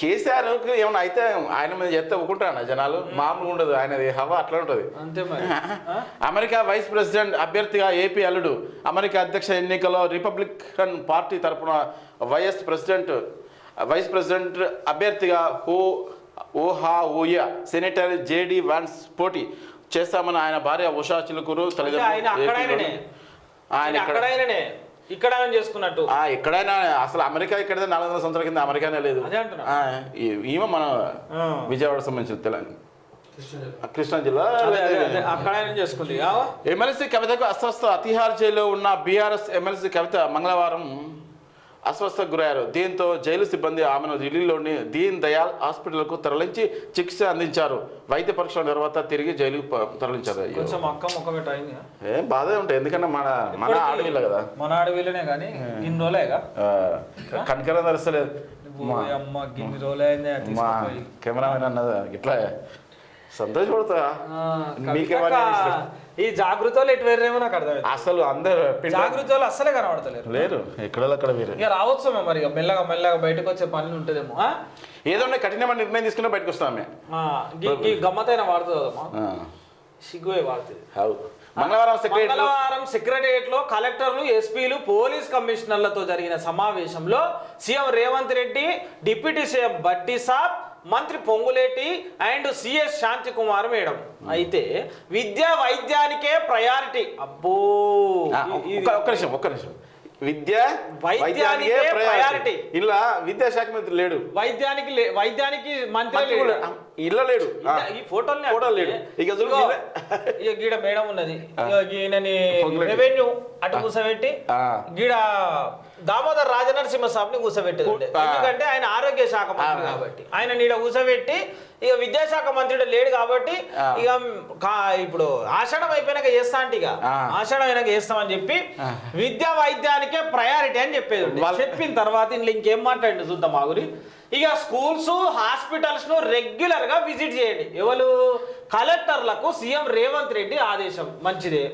కేసీఆర్ ఏమైనా అయితే ఆయన మీద చెప్తే ఒప్పుకుంటారా జనాలు? మామూలుగా ఉండదు. ఆయనది హవా అట్లా ఉంటుంది? అమెరికా వైస్ ప్రెసిడెంట్ అభ్యర్థిగా ఏపీ అల్లుడు అమెరికా అధ్యక్ష ఎన్నికల్లో రిపబ్లికన్ పార్టీ తరపున వైఎస్ ప్రెసిడెంట్ వైస్ ప్రెసిడెంట్ అభ్యర్థిగా హో ఓహా ఓయా సెనేటర్ జేడి వాన్స్ పోటీ చేస్తామని ఆయన భార్య ఉషా చిలుకూరు అంటే ఆయన ఇక్కడ చేసుకున్నట్టు ఆ, ఎక్కడైనా అసలు అమెరికా ఇక్కడ నాలుగు వందల సంవత్సరాల కింద అమెరికానే లేదు అదే అంటున్నా. ఆ, ఈ- ఈమె మన. విజయవాడ సంబంధించిన తెలంగాణ కృష్ణా జిల్లా? ఎమ్మెల్సీ కవితకు అస్వస్థ అతిహార్ జైల్లో ఉన్న బీఆర్ఎస్ ఎమ్మెల్సీ కవిత మంగళవారం అస్వస్థకు గురయ్యారు. దీంతో జైలు సిబ్బంది ఆమెను ఢిల్లీలోని దీన్ దయాల్ హాస్పిటల్కు తరలించి చికిత్స అందించారు. వైద్య పరీక్షల తర్వాత తిరిగి జైలుకు తరలించారు. ఏం బాధే ఉంటాయి ఎందుకంటే మన మన ఆడవిల్ల కదా. మన ఆడవిల్లనే కానీ ఇన్ని రోజులేగా కనికరం తెరస్తలేదు మా. కెమెరామెన్ అన్నది ఇట్లా సంతోషపడతా. ఇష్టం? ఈ జాగృతలు ఎటు వేరేమో నాకు అర్థమైంది అసలు అందరు జాగృతలు అస్సలే కనబడతలేరు. లేరు ఎక్కడ అక్కడ వేరే. ఇక రావచ్చు మరి మెల్లగా మెల్లగా బయటకు వచ్చే పనులు ఉంటుందేమో? ఏదో కఠినమైన నిర్ణయం తీసుకున్నా బయటకు వస్తాం ఆమె ఆ, గీ- గీ గమ్మతైన సిగ్గువే వాడుతుంది హౌ మంగళవారం మంగళవారం సెక్రటరియట్లో కలెక్టర్లు ఎస్పీలు పోలీస్ కమిషనర్లతో జరిగిన సమావేశంలో CM Revanth Reddy deputy CM Bhatti సాబ్ మంత్రి Ponguleti and CS Shanti Kumar madam అయితే విద్యా వైద్యానికే ప్రయారిటీ అబ్బో ఒక్క నిమిషం ఒక్క నిమిషం విద్య వైద్యానికే priority. ఇలా విద్యాశాఖ మంత్రి లేడు వైద్యానికి వైద్యానికి మంత్రి మంత్రి లేడు. ఇళ్ళ. ఈ ఫోటోలు ఫోటోలు లేడు. ఇక గీడ. మేడం ఉన్నది ఈయనని. రెవెన్యూ అటు కూర్చోబెట్టి ఆ. గీడ దామోదర్ రాజనరసింహ స్వామిని కూర్చోబెట్టేది ఉండే. ఆ. ఎందుకంటే ఆయన ఆరోగ్య శాఖ మంత్రి. కాబట్టి ఆయన నీడ కూర్చోబెట్టి ఇక విద్యాశాఖ మంత్రుడు లేడు కాబట్టి. ఇక ఇప్పుడు ఆషాఢం అయిపోయినాక చేస్తా అంటే ఇక. ఆషాఢం అయినాక చేస్తామని చెప్పి. విద్యా వైద్యానికే ప్రయారిటీ అని చెప్పేది చెప్పిన తర్వాత ఇంట్లో ఇంకేం మాట్లాడి చూద్దాం ఆగురి ఇక స్కూల్స్ హాస్పిటల్స్ను రెగ్యులర్గా విజిట్ చేయండి. ఎవరు? కలెక్టర్లకు సీఎం రేవంత్ రెడ్డి ఆదేశం. మంచిదే.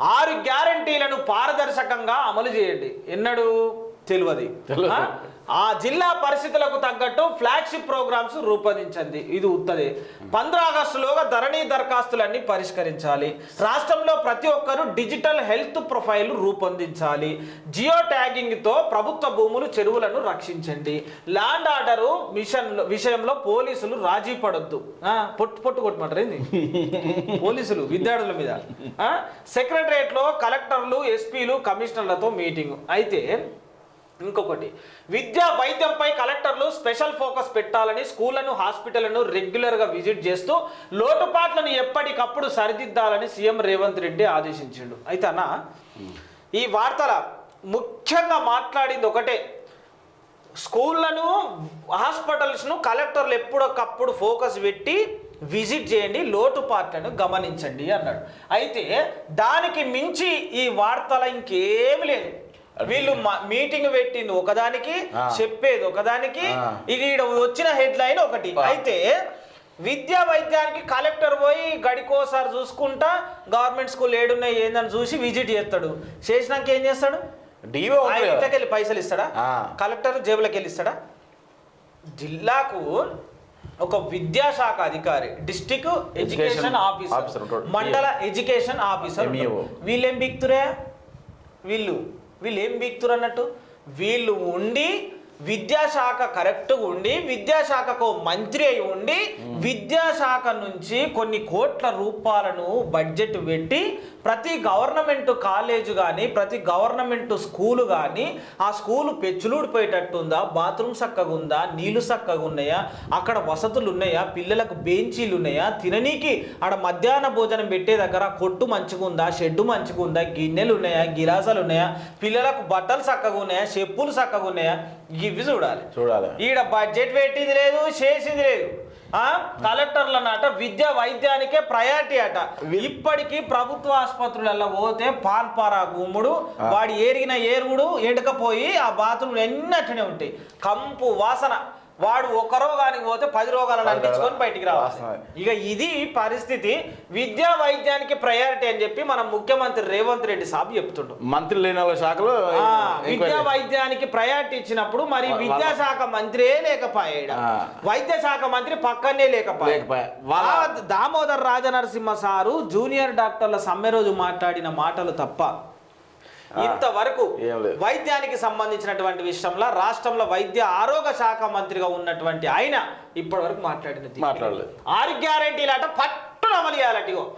ఆరు గ్యారంటీలను పారదర్శకంగా అమలు చేయండి. ఎన్నడు? తెలియదు. ఆ? జిల్లా పరిస్థితులకు తగ్గట్టు ఫ్లాగ్షిప్ ప్రోగ్రామ్స్ రూపొందించండి. ఇది ఉత్తది. పంద్ర ఆగస్టులోగా ధరణి దరఖాస్తులన్నీ పరిష్కరించాలి. రాష్ట్రంలో ప్రతి ఒక్కరూ డిజిటల్ హెల్త్ ప్రొఫైల్ రూపొందించాలి. జియో ట్యాగింగ్తో ప్రభుత్వ భూములు చెరువులను రక్షించండి. ల్యాండ్ ఆర్డరు మిషన్ విషయంలో పోలీసులు రాజీ పడొద్దు. పొట్టు పొట్టు కొట్టమంటారు ఏంది? పోలీసులు విద్యార్థుల మీద. సెక్రటరియట్లో కలెక్టర్లు ఎస్పీలు కమిషనర్లతో మీటింగ్. అయితే ఇంకొకటి విద్యా వైద్యంపై కలెక్టర్లు స్పెషల్ ఫోకస్ పెట్టాలని స్కూళ్ళను హాస్పిటళ్ళను రెగ్యులర్గా విజిట్ చేస్తూ లోటుపాట్లను ఎప్పటికప్పుడు సరిదిద్దాలని సీఎం రేవంత్ రెడ్డి ఆదేశించిండు. అయితే అన్న ఈ వార్తల ముఖ్యంగా మాట్లాడింది ఒకటే స్కూళ్ళను హాస్పిటల్స్ను కలెక్టర్లు ఎప్పుడొకప్పుడు ఫోకస్ పెట్టి విజిట్ చేయండి లోటుపాట్లను గమనించండి అన్నాడు. అయితే దానికి మించి ఈ వార్తల ఇంకేమి లేదు. వీళ్ళు మీటింగ్ పెట్టింది ఒకదానికి. చెప్పేది ఒకదానికి. ఇది వచ్చిన హెడ్ లైన్ ఒకటి. అయితే విద్యా వైద్యానికి కలెక్టర్ పోయి గడికోసారి చూసుకుంటా గవర్నమెంట్ స్కూల్ ఏడున్నాయి ఏందని చూసి విజిట్ చేస్తాడు చేసినాక ఏం చేస్తాడు డిఓ వెళ్ళి పైసలు ఇస్తాడా. కలెక్టర్ జేబులోకి వెళ్ళి ఇస్తాడా జిల్లాకు ఒక విద్యాశాఖ అధికారి district education officer. Mandal education officer MEO. ఉంటాడు. వీళ్ళు బీక్తురే వీళ్ళు వీళ్ళు ఏం బీక్తురు అన్నట్టు వీళ్ళు ఉండి విద్యాశాఖ కరెక్ట్గా ఉండి విద్యాశాఖకు మంత్రి అయి ఉండి విద్యాశాఖ నుంచి కొన్ని కోట్ల రూపాయలను బడ్జెట్ పెట్టి ప్రతి గవర్నమెంట్ కాలేజ్ కానీ ప్రతి గవర్నమెంట్ స్కూలు కానీ ఆ స్కూలు పెచ్చులూడిపోయేటట్టుందా? బాత్రూమ్ చక్కగా ఉందా నీళ్ళు చక్కగా ఉన్నాయా అక్కడ వసతులు ఉన్నాయా పిల్లలకు బెంచీలు ఉన్నాయా తిననీకి ఆడ మధ్యాహ్న భోజనం పెట్టే దగ్గర కొట్టు మంచిగా ఉందా షెడ్డు మంచిగా ఉందా గిన్నెలు ఉన్నాయా గిలాసాలు ఉన్నాయా పిల్లలకు బట్టలు చక్కగా ఉన్నాయా చెప్పులు చక్కగా ఉన్నాయా ఇవి చూడాలి. చూడాలి. ఈడ బడ్జెట్ పెట్టింది లేదు చేసింది లేదు. కలెక్టర్లు అన్నట విద్య వైద్యానికే ప్రయారిటీ అట. ఇప్పటికీ ప్రభుత్వ ఆసుపత్రులలో పోతే పాల్పారా గుమ్ముడు వాడి ఏరిగిన ఏరుగుడు ఎండకపోయి ఆ బాత్రూమ్ ఎన్నట్టునే ఉంటాయి. కంపు వాసన. వాడు ఒక రోగానికి పోతే పది రోగాలను అంటించుకొని. బయటికి రావాలి. ఇక ఇది పరిస్థితి విద్యా వైద్యానికి ప్రయారిటీ అని చెప్పి మన ముఖ్యమంత్రి రేవంత్ రెడ్డి సాబ్ చెప్తుండు మంత్రి లేని శాఖలో. విద్యా వైద్యానికి ప్రయారిటీ ఇచ్చినప్పుడు మరి వా- విద్యాశాఖ మంత్రే లేకపోయాడు. వైద్య శాఖ మంత్రి పక్కనే లేకపోయాడు లేకపోయా. దామోదర్ రాజనరసింహ సారు జూనియర్ డాక్టర్ల సమ్మె రోజు మాట్లాడిన మాటలు తప్ప ఇంతవరకు. వైద్యానికి సంబంధించినటువంటి విషయంలో రాష్ట్రంలో వైద్య ఆరోగ్య శాఖ మంత్రిగా ఉన్నటువంటి ఆయన ఇప్పటి వరకు మాట్లాడినది మాట్లాడలేదు. ఆరు గ్యారంటీలట పట్టున అమలు చేయాలట ఇగో.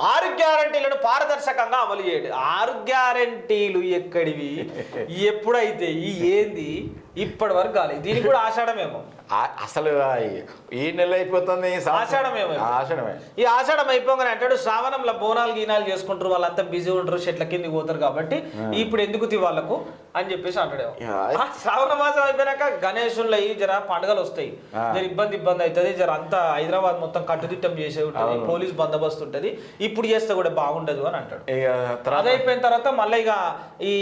ఆరు గ్యారంటీలను పారదర్శకంగా అమలు చేయండి ఆరు గ్యారంటీలు ఎక్కడివి? ఎప్పుడైతే ఏంది? ఇప్పటి వరకు కాలేదు. దీనికి కూడా ఆషాఢమేమో. అసలు ఈ- నెల అయిపోతుంది. ఆషాఢమే ఈ ఆషాఢం అయిపోగానే అంటాడు శ్రావణంలో బోనాలు గీనాలు చేసుకుంటారు వాళ్ళంతా బిజీ ఉంటారు చెట్ల కిందికి పోతారు కాబట్టి ఇప్పుడు ఎందుకు తీ వాళ్ళకు అని చెప్పేసి అంటాడు శ్రావణ మాసం అయిపోయినాక గణేశుల్లో ఈ జర పండుగలు వస్తాయి. జర ఇబ్బంది ఇబ్బంది అవుతుంది జర అంతా హైదరాబాద్ మొత్తం కట్టుదిట్టం చేసే ఉంటుంది. పోలీస్ బందోబస్తు ఉంటుంది ఇప్పుడు చేస్తే కూడా బాగుండదు అని అంటాడు తర్వాత అదైపోయిన తర్వాత మళ్ళీ ఇక ఈ.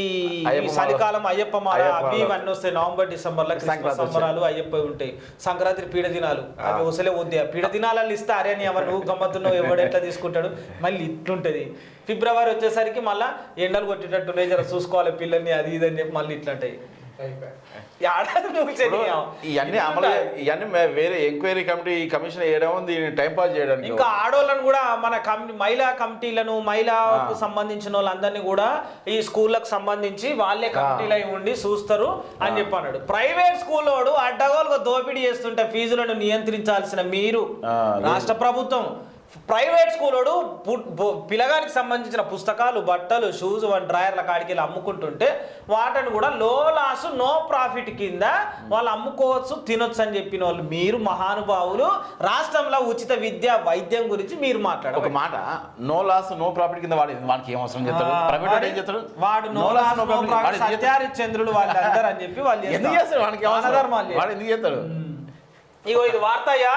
చలికాలం అయ్యప్ప మాల అవి. ఇవన్నీ వస్తాయి నవంబర్ డిసెంబర్లో సంబరాలు అయ్యప్ప ఉంటాయి సంక్రాంతి పీడ దినాలు. అవి వసలే వద్దు. పీడ దినాలలో ఇస్తే అరే అని ఎవరు నువ్వు గమ్మత్తున్నావు? ఎవడు ఎట్లా తీసుకుంటాడు? మళ్ళీ ఇట్లుంటది. ఫిబ్రవరి వచ్చేసరికి మళ్ళీ ఎండలు కొట్టేటట్టు జర చూసుకోవాలి పిల్లల్ని అది ఇది అని చెప్పి మళ్ళీ ఇట్లంటాయి. ఇవన్నీ అమలు ఇవన్నీ వేరే ఎంక్వైరీ కమిటీ కమిషన్ వేయడం దీన్ని టైం పాస్ చేయడానికి. ఇంకా ఆడోళ్ళను కూడా మన మహిళా కమిటీలను మహిళకు సంబంధించిన వాళ్ళందరినీ కూడా ఈ స్కూళ్ళకు సంబంధించి వాళ్ళే కమిటీలు అయి ఉండి చూస్తారు అని చెప్పి అన్నాడు ప్రైవేట్ స్కూల్ వాడు అడ్డగోలుగా దోపిడీ చేస్తుంటే ఫీజులను నియంత్రించాల్సిన మీరు రాష్ట్ర ప్రభుత్వం. ప్రైవేట్ స్కూలోడు పిల్లగానికి సంబంధించిన పుస్తకాలు బట్టలు షూస్ వన్ డ్రాయర్ల కాడికి వెళ్ళి అమ్ముకుంటుంటే వాటిని కూడా లో లాస్ నో ప్రాఫిట్ కింద వాళ్ళు అమ్ముకోవచ్చు తినొచ్చు అని చెప్పిన వాళ్ళు మీరు మహానుభావులు. రాష్ట్రంలో ఉచిత విద్య వైద్యం గురించి మీరు ఒక మాట్లాడారు మాట నో లాస్ నో ప్రాఫిట్ కింద వాడి వానికి ఏం అవసరం చేస్తాడు? ప్రైవేట్ వాడు ఏం నో లాస్ నో. ప్రాఫిట్? సత్యారిచంద్రులు వాళ్ళందరూ అని చెప్పి వాళ్ళు ఎందుకు చేస్తాడు? వానికి వాడు ఎందుకు చేస్తాడు? ఇగో ఇది వార్తయ్యా.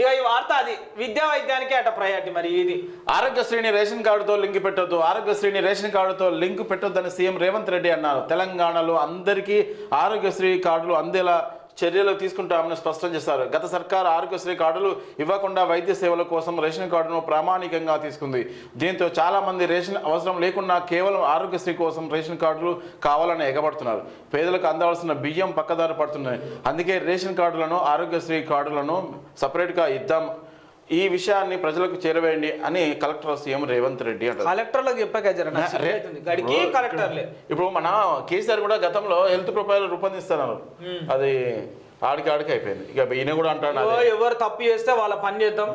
ఇక ఈ వార్త అది. విద్యా వైద్యానికి అట ప్రయారిటీ మరి ఇది. ఆరోగ్యశ్రీని రేషన్ కార్డుతో లింక్ పెట్టొద్దు. ఆరోగ్యశ్రీని రేషన్ కార్డుతో లింక్ పెట్టొద్దని సీఎం రేవంత్ రెడ్డి అన్నారు. తెలంగాణలో అందరికీ ఆరోగ్యశ్రీ కార్డులు అందేలా చర్యలు తీసుకుంటామని స్పష్టం చేశారు. గత సర్కార్ ఆరోగ్యశ్రీ కార్డులు ఇవ్వకుండా వైద్య సేవల కోసం రేషన్ కార్డును ప్రామాణికంగా తీసుకుంది. దీంతో చాలా మంది రేషన్ అవసరం లేకుండా కేవలం ఆరోగ్యశ్రీ కోసం రేషన్ కార్డులు కావాలని ఎగబడుతున్నారు. పేదలకు అందవలసిన బియ్యం పక్కదారి పడుతున్నాయి. అందుకే రేషన్ కార్డులను ఆరోగ్యశ్రీ కార్డులను సపరేట్గా ఇద్దాం ఈ విషయాన్ని ప్రజలకు చేరవేయండి అని కలెక్టర్ సీఎం రేవంత్ రెడ్డి అంటారు. కలెక్టర్లకు చెప్పాక ఇప్పుడు- మన కేసీఆర్ కూడా గతంలో హెల్త్ ప్రొఫైల్ రూపొందిస్తున్నారు. అది ఆడికి ఆడికి అయిపోయింది. ఇక ఈయన కూడా అంటాడు. ఎవరు తప్పు చేస్తే వాళ్ళ పని చేద్దాం.